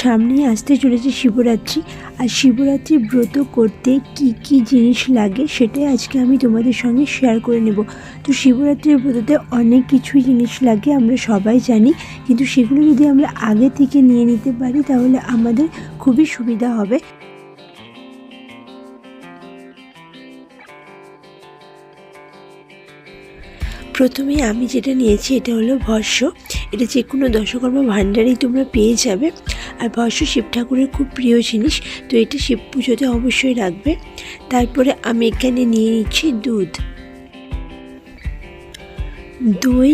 সামনেই আসতে চলেছে শিবরাত্রি। আর শিবরাত্রি ব্রত করতে কি কি জিনিস লাগে সেটাই আজকে আমি তোমাদের সঙ্গে শেয়ার করে নেব। তো শিবরাত্রির ব্রততে অনেক কিছুই জিনিস লাগে, আমরা সবাই জানি। কিন্তু সেগুলো যদি আমরা আগে থেকে নিয়ে নিতে পারি, তাহলে আমাদের খুবই সুবিধা হবে। প্রথমে আমি যেটা নিয়েছি, এটা হলো ভস্য। এটা যে কোনো দশকর্মা ভাণ্ডারেই তোমরা পেয়ে যাবে। আর ভস্য শিব ঠাকুরের খুব প্রিয় জিনিস, তো এটা শিব পুজোতে অবশ্যই রাখবে। তারপরে আমি এখানে নিয়ে নিচ্ছি দুধ। দই,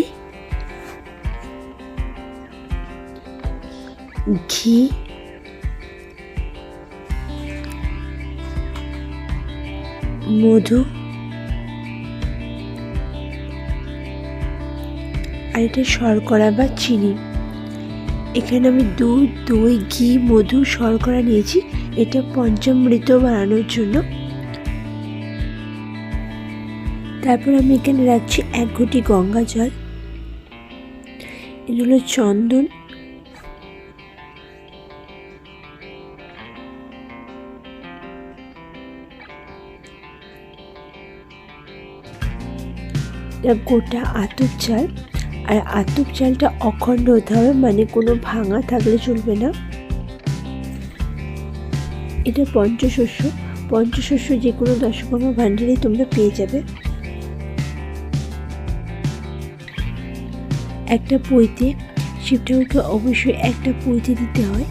ঘি, মধু, আর এটা শর্করা বা চিনি। এখানে আমি দুধ, দই, ঘি, মধু শর্করা নিয়েছি। এটা পঞ্চমৃত বানানোর জন্য। তারপর আমি এখানে রাখছি এক ঘটি গঙ্গা জল। এটা হলো চন্দন গোটা আতপ চাল। আর আতপ চালটা অখণ্ড হতে হবে মানে কোনো ভাঙা থাকলে চলবে না। এটা পঞ্চশস্য। পঞ্চশস্য যে কোনো দশকর্মা ভাণ্ডারেই তোমরা পেয়ে যাবে। একটা পইতে শিব ঠাকুরকে অবশ্যই একটা পইতে দিতে হয়।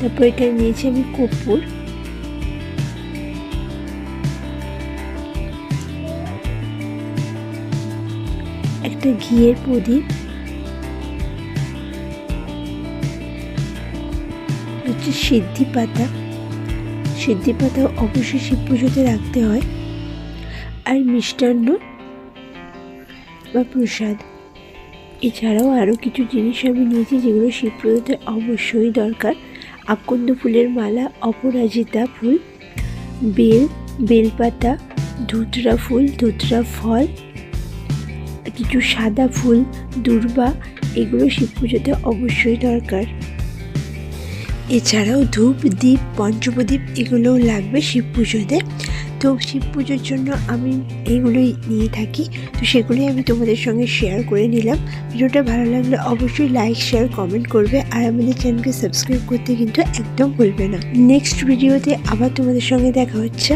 তারপর এখানে নিয়েছি আমি কর্পূর। একটা ঘিয়ের প্রদীপ। হচ্ছে সিদ্ধি পাতা। সিদ্ধি পাতা অবশ্যই শিব পুজোতে রাখতে হয়। আর মিষ্টান্ন বা প্রসাদ। এছাড়াও আরও কিছু জিনিস আমি নিয়েছি যেগুলো শিব পুজোতে অবশ্যই দরকার। আকন্দ ফুলের মালা, অপরাজিতা ফুল, বেল, বেলপাতা, ধুতরা ফুল, ধুতরা ফল কিছু সাদা ফুল, দূর্বা, এগুলো শিব পুজোতে অবশ্যই দরকার। এছাড়াও ধূপ দ্বীপ পঞ্চপ্রদীপ এগুলোও লাগবে শিব পুজোতে। তো শিব পুজোর জন্য আমি এইগুলোই নিয়ে থাকি। তো সেগুলোই আমি তোমাদের সঙ্গে শেয়ার করে নিলাম। ভিডিওটা ভালো লাগলে অবশ্যই লাইক শেয়ার কমেন্ট করবে। আর আমাদের চ্যানেলকে সাবস্ক্রাইব করতে কিন্তু একদম ভুলবে না। নেক্সট ভিডিওতে আবার তোমাদের সঙ্গে দেখা হচ্ছে।